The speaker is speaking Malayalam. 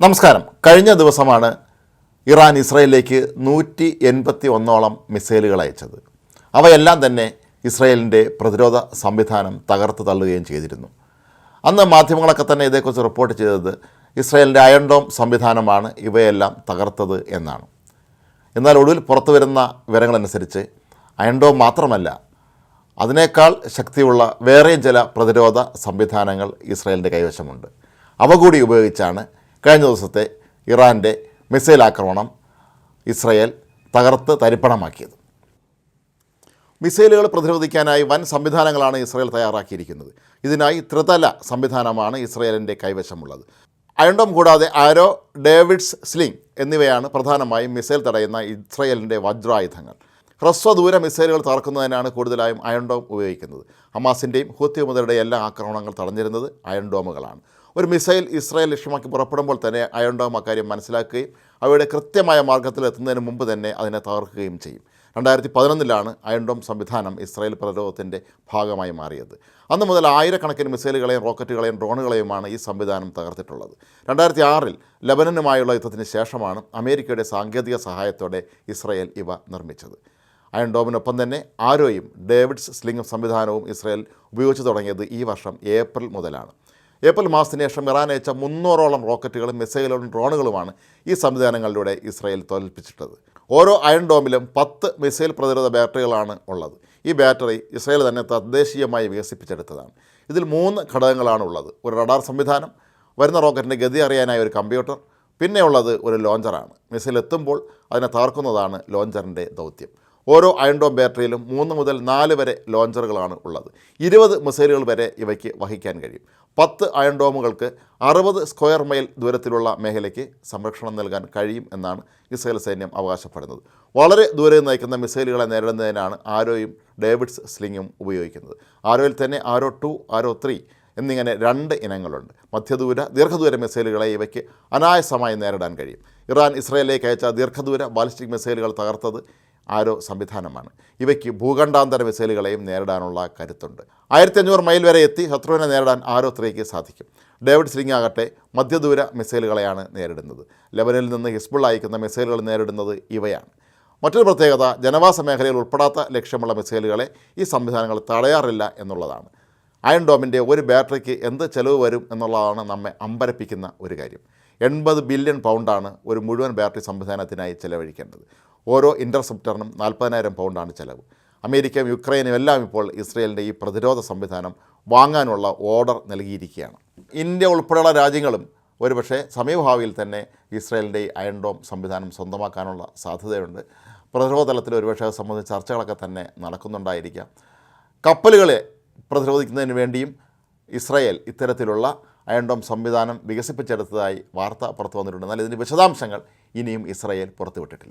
നമസ്കാരം. കഴിഞ്ഞ ദിവസമാണ് ഇറാൻ ഇസ്രയേലിലേക്ക് നൂറ്റി എൺപത്തി ഒന്നോളം മിസൈലുകൾ അയച്ചത്. അവയെല്ലാം തന്നെ ഇസ്രയേലിന്റെ പ്രതിരോധ സംവിധാനം തകർത്ത് തള്ളുകയും ചെയ്തിരുന്നു. അന്ന് മാധ്യമങ്ങളൊക്കെ തന്നെ ഇതേക്കുറിച്ച് റിപ്പോർട്ട് ചെയ്തത് ഇസ്രയേലിന്റെ അയൺഡോം സംവിധാനമാണ് ഇവയെല്ലാം തകർത്തത് എന്നാണ്. എന്നാൽ ഒടുവിൽ പുറത്തു വരുന്ന വിവരങ്ങളനുസരിച്ച് അയൺഡോം മാത്രമല്ല അതിനേക്കാൾ ശക്തിയുള്ള വേറെയും ചില പ്രതിരോധ സംവിധാനങ്ങൾ ഇസ്രയേലിന്റെ കൈവശമുണ്ട്. അവ കൂടി ഉപയോഗിച്ചാണ് കഴിഞ്ഞ ദിവസത്തെ ഇറാന്റെ മിസൈൽ ആക്രമണം ഇസ്രയേൽ തകർത്ത് തരിപ്പണമാക്കിയത്. മിസൈലുകൾ പ്രതിരോധിക്കാനായി വൻ സംവിധാനങ്ങളാണ് ഇസ്രയേൽ തയ്യാറാക്കിയിരിക്കുന്നത്. ഇതിനായി ത്രിതല സംവിധാനമാണ് ഇസ്രയേലിന്റെ കൈവശമുള്ളത്. അയണ്ടം കൂടാതെ ആരോ ഡേവിഡ്സ് സ്ലിംഗ് എന്നിവയാണ് പ്രധാനമായും മിസൈൽ തടയുന്ന ഇസ്രയേലിന്റെ വജ്രായുധങ്ങൾ. ഹ്രസ്വദൂര മിസൈലുകൾ തകർക്കുന്നതിനാണ് കൂടുതലായും അയൺഡോം ഉപയോഗിക്കുന്നത്. ഹമാസിന്റെയും ഹൂത്തി മുതലുടെയും എല്ലാ ആക്രമണങ്ങൾ തടഞ്ഞിരുന്നത് അയൺ ഡോമുകളാണ് ഒരു മിസൈൽ ഇസ്രായേൽ ലക്ഷ്യമാക്കി പുറപ്പെടുമ്പോൾ തന്നെ അയൺ അയൺഡോം അക്കാര്യം മനസ്സിലാക്കുകയും അവയുടെ കൃത്യമായ മാർഗത്തിൽ എത്തുന്നതിന് മുമ്പ് തന്നെ അതിനെ തകർക്കുകയും ചെയ്യും. രണ്ടായിരത്തി പതിനൊന്നിലാണ് അയൺഡോം സംവിധാനം ഇസ്രായേൽ പ്രതിരോധത്തിന്റെ ഭാഗമായി മാറിയത്. അന്ന് മുതൽ ആയിരക്കണക്കിന് മിസൈലുകളെയും റോക്കറ്റുകളെയും ഡ്രോണുകളെയുമാണ് ഈ സംവിധാനം തകർത്തിട്ടുള്ളത്. രണ്ടായിരത്തി ആറിൽ ലബനനുമായുള്ള യുദ്ധത്തിന് ശേഷമാണ് അമേരിക്കയുടെ സാങ്കേതിക സഹായത്തോടെ ഇസ്രായേൽ ഇവ നിർമ്മിച്ചത്. അയൺ ഡോമിനൊപ്പം തന്നെ ആരോയും ഡേവിഡ്സ് സ്ലിംഗ് സംവിധാനവും ഇസ്രയേൽ ഉപയോഗിച്ച് തുടങ്ങിയത് ഈ വർഷം ഏപ്രിൽ മുതലാണ്. ഏപ്രിൽ മാസത്തിന് ശേഷം ഇറാൻ അയച്ച മുന്നൂറോളം റോക്കറ്റുകളും മിസൈലുകളും ഡ്രോണുകളുമാണ് ഈ സംവിധാനങ്ങളിലൂടെ ഇസ്രയേൽ തോൽപ്പിച്ചിട്ടത് ഓരോ അയൺ ഡോമിലും പത്ത് മിസൈൽ പ്രതിരോധ ബാറ്ററികളാണ് ഉള്ളത്. ഈ ബാറ്ററി ഇസ്രയേൽ തന്നെ തദ്ദേശീയമായി വികസിപ്പിച്ചെടുത്തതാണ്. ഇതിൽ മൂന്ന് ഘടകങ്ങളാണ് ഉള്ളത്. ഒരു റഡാർ സംവിധാനം വരുന്ന റോക്കറ്റിന്റെ ഗതി അറിയാനായ ഒരു കമ്പ്യൂട്ടർ പിന്നെയുള്ളത് ഒരു ലോഞ്ചറാണ്. മിസൈൽ എത്തുമ്പോൾ അതിനെ തകർക്കുന്നതാണ് ലോഞ്ചറിന്റെ ദൗത്യം. ഓരോ അയൺഡോം ബാറ്ററിയിലും മൂന്ന് മുതൽ നാല് വരെ ലോഞ്ചറുകളാണ് ഉള്ളത്. ഇരുപത് മിസൈലുകൾ വരെ ഇവയ്ക്ക് വഹിക്കാൻ കഴിയും. പത്ത് അയൺഡോമുകൾക്ക് അറുപത് സ്ക്വയർ മൈൽ ദൂരത്തിലുള്ള മേഖലയ്ക്ക് സംരക്ഷണം നൽകാൻ കഴിയും എന്നാണ് ഇസ്രയേൽ സൈന്യം അവകാശപ്പെടുന്നത്. വളരെ ദൂരെ നയിക്കുന്ന മിസൈലുകളെ നേരിടുന്നതിനാണ് ആരോയും ഡേവിഡ്സ് സ്ലിങ്ങും ഉപയോഗിക്കുന്നത്. ആരോയിൽ തന്നെ ആരോ ടു ആരോ ത്രീ എന്നിങ്ങനെ രണ്ട് ഇനങ്ങളുണ്ട്. മധ്യദൂര ദീർഘദൂര മിസൈലുകളെ ഇവയ്ക്ക് അനായാസമായി നേരിടാൻ കഴിയും. ഇറാൻ ഇസ്രയേലിലേക്ക് അയച്ച ദീർഘദൂര ബാലിസ്റ്റിക് മിസൈലുകൾ തകർത്തത് ആരോ സംവിധാനമാണ്. ഇവയ്ക്ക് ഭൂഖണ്ഡാന്തര മിസൈലുകളെയും നേരിടാനുള്ള കരുത്തുണ്ട്. ആയിരത്തി അഞ്ഞൂറ് മൈൽ വരെ എത്തി ശത്രുവിനെ നേരിടാൻ ആരോ ത്രീക്ക് സാധിക്കും. ഡേവിഡ് സ്ലിംഗ് ആകട്ടെ മധ്യദൂര മിസൈലുകളെയാണ് നേരിടുന്നത്. ലെബനിൽ നിന്ന് ഹിസ്ബുൾ അയക്കുന്ന മിസൈലുകൾ നേരിടുന്നത് ഇവയാണ്. മറ്റൊരു പ്രത്യേകത ജനവാസ മേഖലയിൽ ഉൾപ്പെടാത്ത ലക്ഷ്യമുള്ള മിസൈലുകളെ ഈ സംവിധാനങ്ങൾ തടയാറില്ല എന്നുള്ളതാണ്. അയൺ ഡോമിന്റെ ഒരു ബാറ്ററിക്ക് എന്ത് ചെലവ് വരും എന്നുള്ളതാണ് നമ്മെ അമ്പരപ്പിക്കുന്ന ഒരു കാര്യം. എൺപത് ബില്യൺ പൗണ്ടാണ് ഒരു മുഴുവൻ ബാറ്ററി സംവിധാനത്തിനായി ചെലവഴിക്കേണ്ടത്. ഓരോ ഇന്റർസെപ്റ്ററിനും നാൽപ്പതിനായിരം പൗണ്ടാണ് ചെലവ്. അമേരിക്കയും യുക്രൈനും എല്ലാം ഇപ്പോൾ ഇസ്രയേലിന്റെ ഈ പ്രതിരോധ സംവിധാനം വാങ്ങാനുള്ള ഓർഡർ നൽകിയിരിക്കുകയാണ്. ഇന്ത്യ ഉൾപ്പെടെയുള്ള രാജ്യങ്ങളും ഒരുപക്ഷെ സമീപഭാവിയിൽ തന്നെ ഇസ്രയേലിന്റെ ഈ അയൺഡോം സംവിധാനം സ്വന്തമാക്കാനുള്ള സാധ്യതയുണ്ട്. പ്രതിരോധ തലത്തിൽ ഒരുപക്ഷെ അത് സംബന്ധിച്ച ചർച്ചകളൊക്കെ തന്നെ നടക്കുന്നുണ്ടായിരിക്കാം. കപ്പലുകളെ പ്രതിരോധിക്കുന്നതിന് വേണ്ടിയും ഇസ്രയേൽ ഇത്തരത്തിലുള്ള അയൺഡോം സംവിധാനം വികസിപ്പിച്ചെടുത്തതായി വാർത്ത പുറത്തു വന്നിട്ടുണ്ട്. എന്നാൽ ഇതിന്റെ വിശദാംശങ്ങൾ ഇനിയും ഇസ്രയേൽ പുറത്തുവിട്ടിട്ടില്ല.